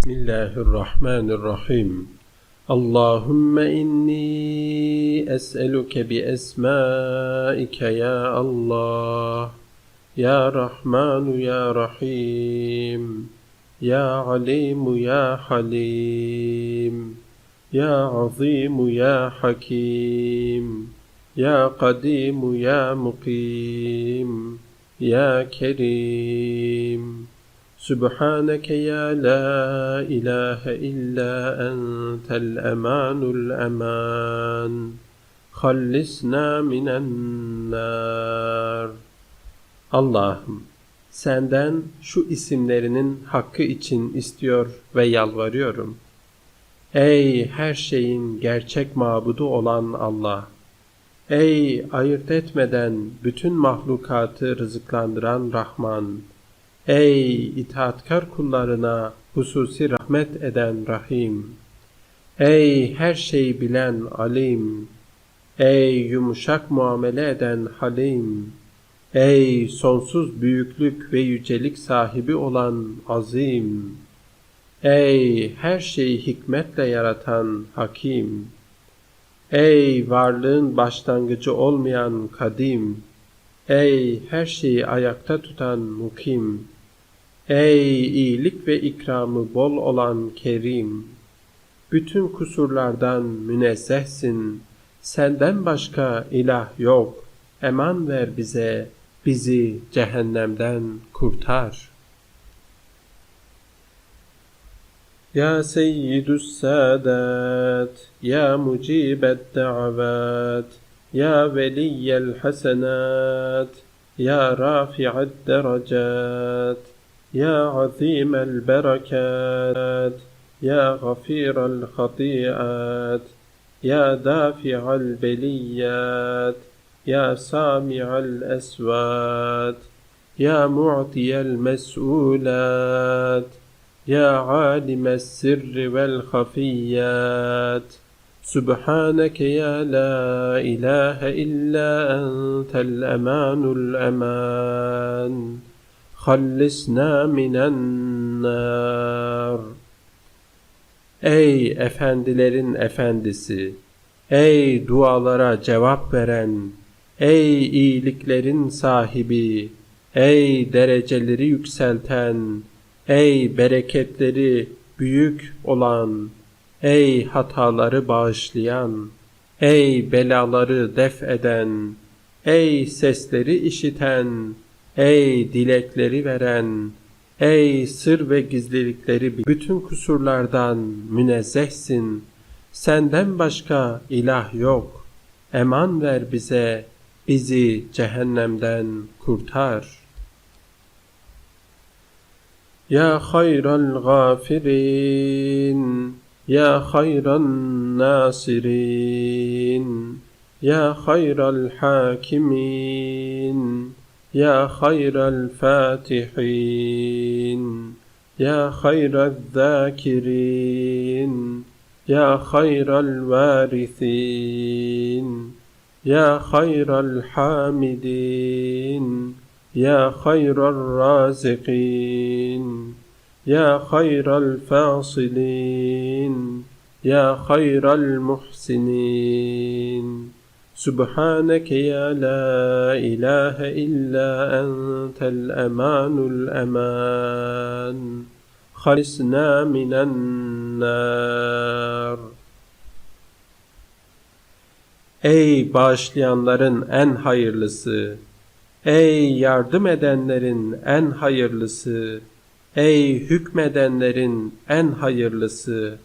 بسم الله الرحمن الرحيم. اللهم إني أسألك بأسمائك يا الله يا رحمن يا رحيم يا عليم يا حليم يا عظيم يا حكيم يا قديم يا مقيم يا كريم. Sübhaneke ya la ilahe illa entel emanul eman. Hallisna minen nar. Allah'ım senden şu isimlerinin hakkı için istiyor ve yalvarıyorum. Ey her şeyin gerçek mabudu olan Allah! Ey ayırt etmeden bütün mahlukatı rızıklandıran Rahman! Ey itaatkar kullarına hususi rahmet eden Rahim! Ey her şeyi bilen Alim! Ey yumuşak muamele eden Halim! Ey sonsuz büyüklük ve yücelik sahibi olan Azim! Ey her şeyi hikmetle yaratan Hakim! Ey varlığın başlangıcı olmayan Kadim! Ey her şeyi ayakta tutan Mukim! Ey iyilik ve ikramı bol olan Kerim! Bütün kusurlardan münezzehsin. Senden başka ilah yok. Eman ver bize, bizi cehennemden kurtar. Ya seyyidus sadat, ya mucibet da'avat, يا ولي الحسنات يا رافع الدرجات يا عظيم البركات يا غفير الخطيئات يا دافع البليات يا سامع الأسوات يا معطي المسؤولات يا عالم السر والخفيات. Sübhaneke ya la ilahe illa entel emanul eman. Hallisna minen nar. Ey efendilerin efendisi, ey dualara cevap veren, ey iyiliklerin sahibi, ey dereceleri yükselten, ey bereketleri büyük olan, ey hataları bağışlayan, ey belaları def eden, ey sesleri işiten, ey dilekleri veren, ey sır ve gizlilikleri bütün kusurlardan münezzehsin. Senden başka ilah yok. Eman ver bize, bizi cehennemden kurtar. Ya hayral gafirin, يا خير الناصرين يا خير الحاكمين يا خير الفاتحين يا خير الذاكرين يا خير الوارثين يا خير الحامدين يا خير الرازقين. يا خير الفاصلين يا خير المحسنين سبحانك يا لا إله إلا أنت الأمان الأمان خلصنا من النار Ey bağışlayanların en hayırlısı! Ey yardım edenlerin en hayırlısı! Ey hükmedenlerin en hayırlısı!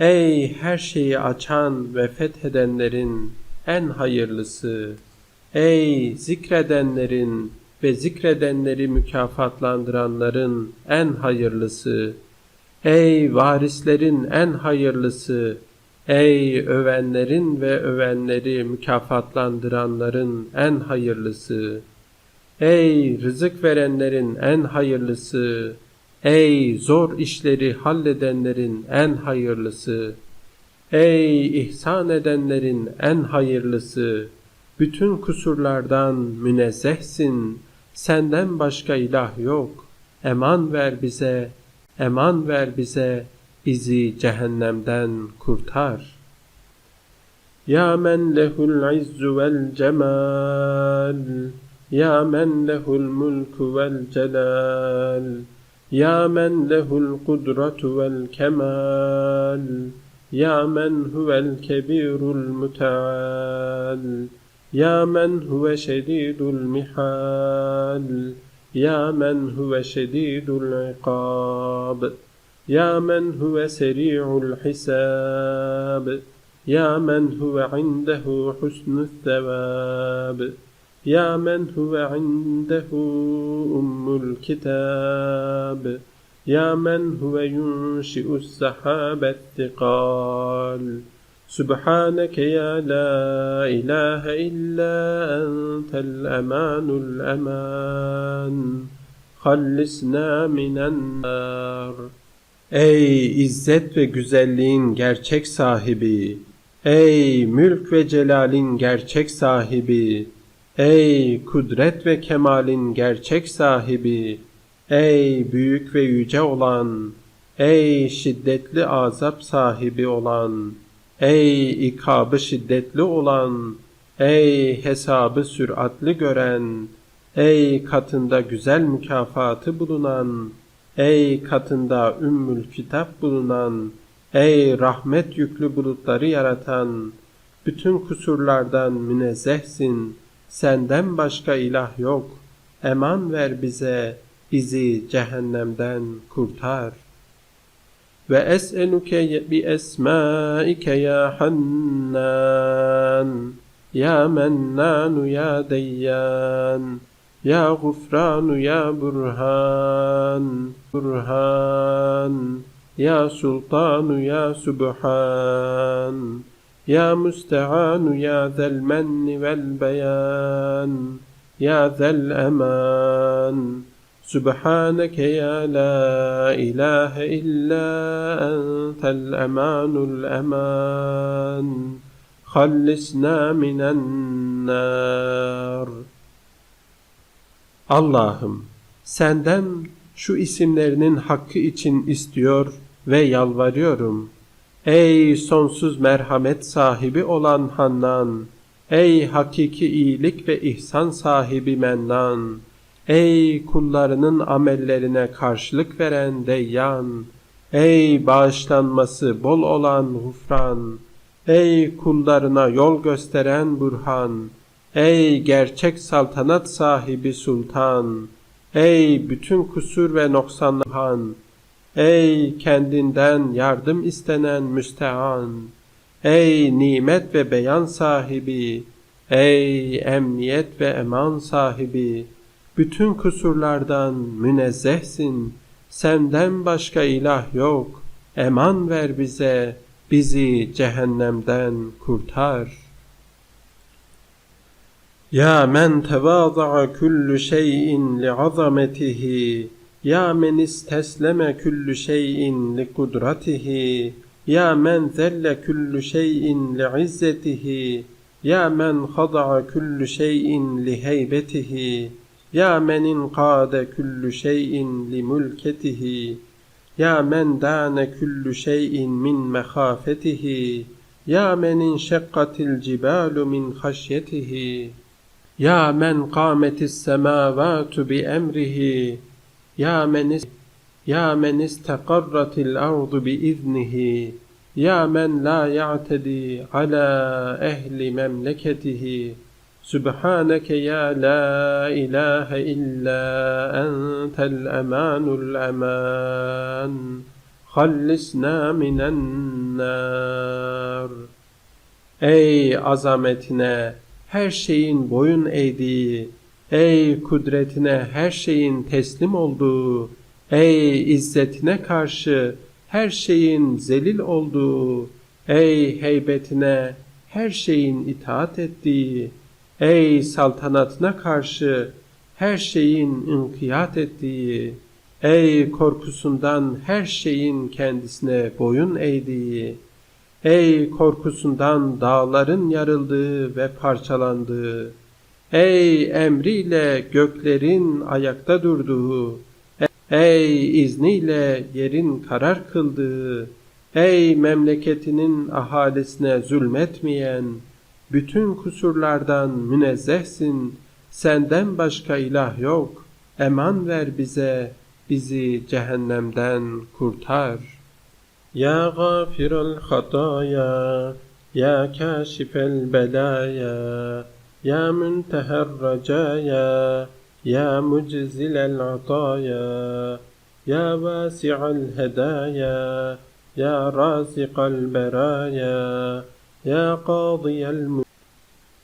Ey her şeyi açan ve fethedenlerin en hayırlısı! Ey zikredenlerin ve zikredenleri mükafatlandıranların en hayırlısı! Ey varislerin en hayırlısı! Ey övenlerin ve övenleri mükafatlandıranların en hayırlısı! Ey rızık verenlerin en hayırlısı! Ey zor işleri halledenlerin en hayırlısı! Ey ihsan edenlerin en hayırlısı! Bütün kusurlardan münezzehsin. Senden başka ilah yok. Eman ver bize, eman ver bize, bizi cehennemden kurtar. Ya men lehul izzu vel cemal, Ya men lehul mulku vel celal, Ya men lehul kudretu vel kemal, Ya men huvel kebirul müteal, Ya men huve şedidul mihal, Ya men huve şedidul iqab, Ya men huve seri'ul hisab, Ya men huve indehu husnul thevab, ya men huve indehu ummul kitab. Ya men huve yunshi'us sahabet tikal. Subhaneke ya la ilahe illa entel emanul eman. Hallisna minen nar. Ey izzet ve güzelliğin gerçek sahibi! Ey mülk ve celalin gerçek sahibi! Ey kudret ve kemalin gerçek sahibi, ey büyük ve yüce olan, ey şiddetli azap sahibi olan, Ey ikabı şiddetli olan, ey hesabı süratli gören, ey katında güzel mükafatı bulunan, ey katında ümmül kitap bulunan, ey rahmet yüklü bulutları yaratan, bütün kusurlardan münezzehsin, Senden başka ilah yok. Eman ver bize, bizi cehennemden kurtar. Ve es'eluke bi esmaike ya Hannan, ya Mennanu ya Deyyan, ya Gufranu ya Burhan, Burhan, ya Sultanu ya Subhan. يا مستعان يا ذا المن والبيان يا ذا الأمان سبحانك يا لا إله إلا أنت الأمان الأمان خلصنا من النار Allah'ım senden şu isimlerinin hakkı için istiyor ve yalvarıyorum. Ey sonsuz merhamet sahibi olan Hannan, ey hakiki iyilik ve ihsan sahibi Mennan, Ey kullarının amellerine karşılık veren Deyyan! Ey bağışlanması bol olan Hufran! Ey kullarına yol gösteren Burhan! Ey gerçek saltanat sahibi Sultan! Ey bütün kusur ve noksanlıhan! Ey kendinden yardım istenen müstehan! Ey nimet ve beyan sahibi! Ey emniyet ve eman sahibi! bütün kusurlardan münezzehsin. Senden başka ilah yok. Eman ver bize, bizi cehennemden kurtar. Ya men tevâza'a kullu şeyin li'azametihi, Ya men istesleme kullu şeyin li kudratihi, Ya men zelle kullu şeyin li'izzetihi, Ya men khada'a kullu şeyin li heybetihi, ya men inqade kullu şeyin li mulketihi Ya men dane kullu şeyin min mehafetihi Ya men inşekkatil cibalu min haşyetihi Ya men ya men ya men istakarratil ardu bi iznihi ya men la ya'tedi ala ehli memleketihi Sübhaneke ya la ilahe illa entel emanul eman. Hallisna minen nar. Ey azametine her şeyin boyun eğdiği ey kudretine her şeyin teslim olduğu, ey izzetine karşı her şeyin zelil olduğu, ey heybetine her şeyin itaat ettiği, Ey saltanatına karşı her şeyin inkiyat ettiği, ey korkusundan her şeyin kendisine boyun eğdiği, ey korkusundan dağların yarıldığı ve parçalandığı, ey emriyle göklerin ayakta durduğu, ey izniyle yerin karar kıldığı, ey memleketinin ahalisine zulmetmeyen, bütün kusurlardan münezzehsin, senden başka ilah yok, eman ver bize, bizi cehennemden kurtar. Ya gafirel hataya, ya kâşifel belaya, يا منتهى الرجايا يا مجزل العطايا يا واسع الهدايا يا رازق البرايا يا قاضي الم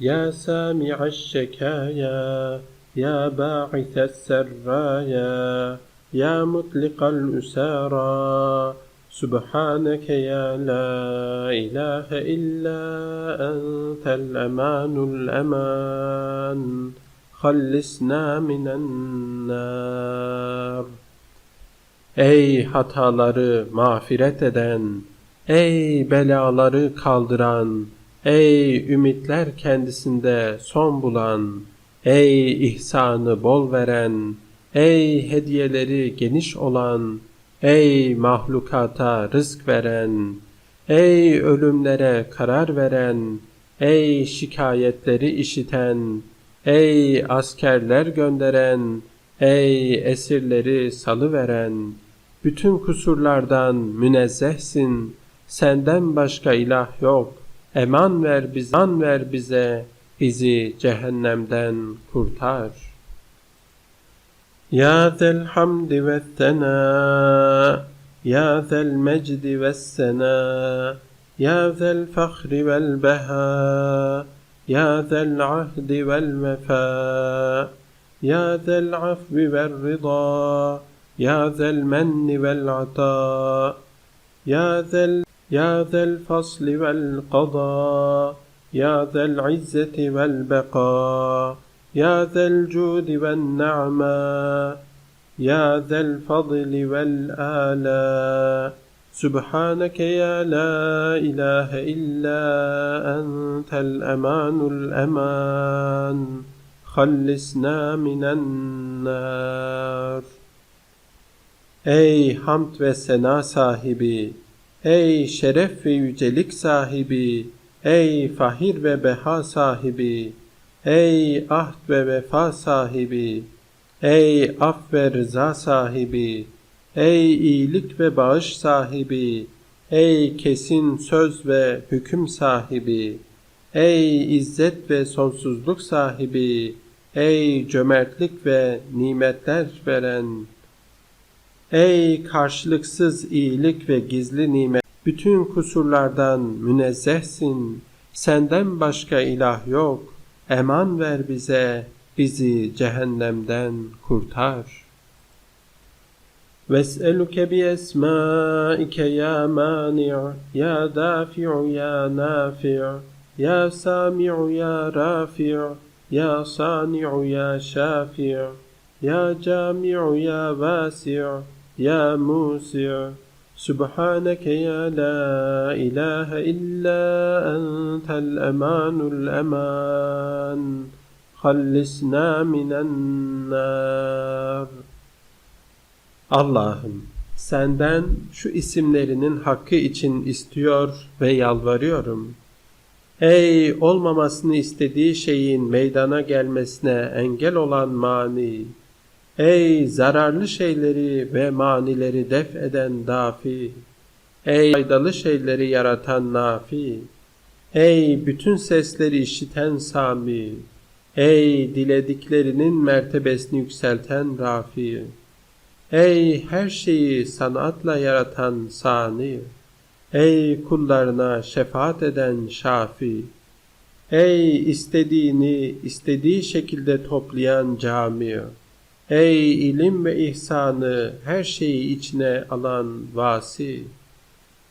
يا سامع الشكايا يا باعث السرايا يا مطلق الأسارى Subhaneke ya la ilahe illa entel emanul eman. Hallisna minen nar. Ey hataları mağfiret eden, ey belaları kaldıran, ey ümitler kendisinde son bulan, ey ihsanı bol veren, ey hediyeleri geniş olan, ey mahlukata rızk veren, ey ölümlere karar veren, ey şikayetleri işiten, ey askerler gönderen, ey esirleri salıveren, bütün kusurlardan münezzehsin, senden başka ilah yok. Eman ver bize, eman ver bize, bizi cehennemden kurtar. يا ذا الحمد والثناء يا ذا المجد والسناء يا ذا الفخر والبهاء يا ذا العهد والوفاء يا ذا العفو والرضا يا ذا المن والعطاء يا ذا يا ذا الفصل والقضاء يا ذا العزة والبقاء. يا ذا الجود والنعماء يا ذا الفضل والآلاء سبحانك يا لا إله إلا أنت الأمان الأمان. خلصنا من النار. Ey hamd ve sena sahibi! Ey şeref ve yücelik sahibi, ey fahir ve beha sahibi, ey ahd ve vefa sahibi, ey af ve rıza sahibi, ey iyilik ve bağış sahibi, ey kesin söz ve hüküm sahibi, ey izzet ve sonsuzluk sahibi, ey cömertlik ve nimetler veren, Ey karşılıksız iyilik ve gizli nimet, bütün kusurlardan münezzehsin, senden başka ilah yok, eman ver bize, bizi cehennemden kurtar. وَاسْأَلُكَ بِأَسْمَائِكَ يَا مَانِعُ يَا دَافِعُ يَا نَافِعُ يَا سَامِعُ يَا رَافِعُ يَا صَانِعُ يَا شَافِعُ يَا جَامِعُ يَا وَاسِعُ يا موسع سبحانك يا لا إله إلا أنت الأمان الأمان خلصنا من النار Allah'ım senden şu isimlerinin hakkı için istiyor ve yalvarıyorum. Ey olmamasını istediği şeyin meydana gelmesine engel olan mani, Ey zararlı şeyleri ve manileri def eden dafi! Ey faydalı şeyleri yaratan nafi! Ey bütün sesleri işiten sami! Ey dilediklerinin mertebesini yükselten rafi! Ey her şeyi sanatla yaratan sani! Ey kullarına şefaat eden şafi! Ey istediğini istediği şekilde toplayan cami! Ey ilim ve ihsanı her şeyi içine alan vasi!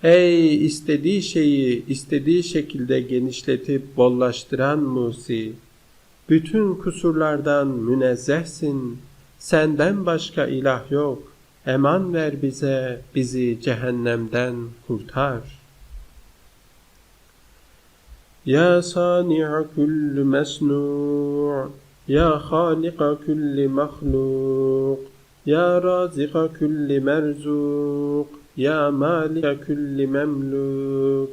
Ey istediği şeyi istediği şekilde genişletip bollaştıran musi! Bütün kusurlardan münezzehsin, senden başka ilah yok. Eman ver bize, bizi cehennemden kurtar. Ya sani'a kullu mesnu' يا خالق كل مخلوق يا رازق كل مرزوق يا مالك كل مملوك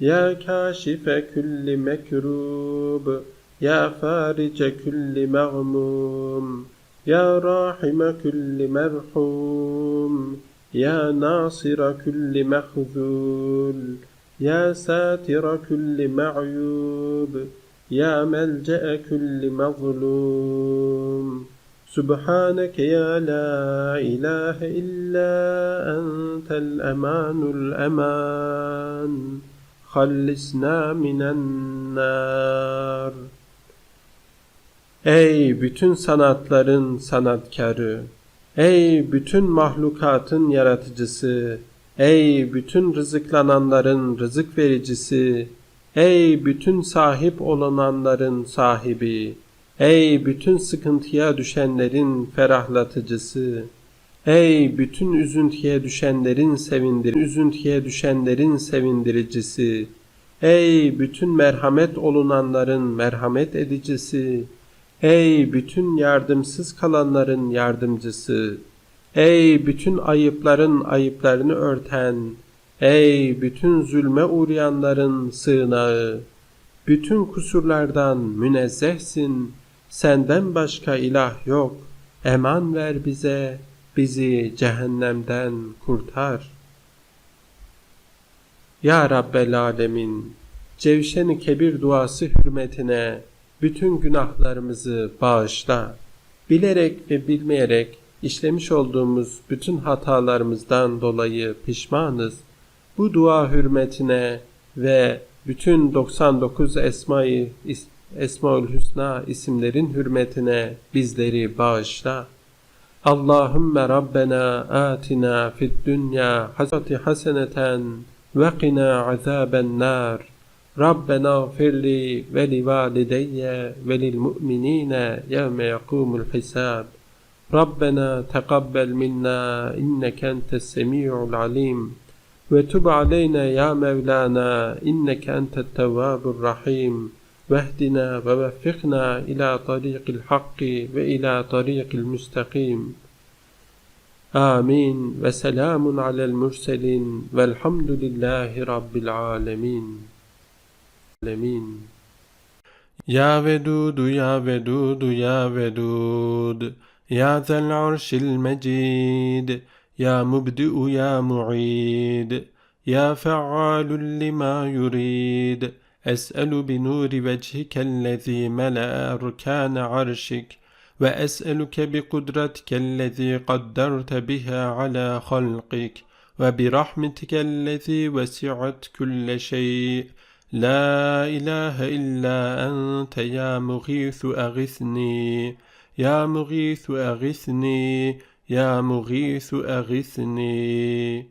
يا كاشف كل مكروب يا فارج كل مغموم يا راحم كل مرحوم يا ناصر كل مخذول يا ساتر كل معيوب. يا ملجأ كل مظلوم سبحانك يا لا إله إلا أنت الأمان الأمان خلصنا من النار Ey bütün sanatların sanatkarı! Ey bütün mahlukatın yaratıcısı! Ey bütün rızıklananların rızık vericisi! Ey bütün sahip olunanların sahibi! Ey bütün sıkıntıya düşenlerin ferahlatıcısı! Ey bütün üzüntüye düşenlerin sevindir, üzüntüye düşenlerin sevindiricisi! Ey bütün merhamet olunanların merhamet edicisi! Ey bütün yardımsız kalanların yardımcısı! Ey bütün ayıpların ayıplarını örten! Ey bütün zulme uğrayanların sığınağı! Bütün kusurlardan münezzehsin. Senden başka ilah yok. Eman ver bize, bizi cehennemden kurtar. Ya Rabbel Alemin, Cevşen-i Kebir duası hürmetine bütün günahlarımızı bağışla. Bilerek ve bilmeyerek işlemiş olduğumuz bütün hatalarımızdan dolayı pişmanız. Bu dua hürmetine ve bütün 99 Esma-i Esmaül Hüsna isimlerin hürmetine bizleri bağışla. Allahümme Rabbena atina fid dünya hasati haseneten ve qina azaben nar. Rabbena gfirli ve li valideyye ve lil mu'minine yevme yakumul hisab. Rabbena teqabbel minna inneke entes semi'ul alim. Tub aleyna ya Mevlana inneke entet tevvabur rahim. واهدنا ووفقنا إلى طريق الحق وإلى طريق المستقيم. آمين. وسلام على المرسلين. والحمد لله رب العالمين. العالمين يا ودود يا ودود يا ودود يا ذا العرش المجيد. يا مبدئ يا معيد يا فعال لما يريد. أسأل بنور وجهك الذي ملأ أركان عرشك وأسألك بقدرتك الذي قدرت بها على خلقك وبرحمتك التي وسعت كل شيء. لا إله إلا أنت يا مغيث أغثني يا مغيث أغثني. يا مغيث أغثني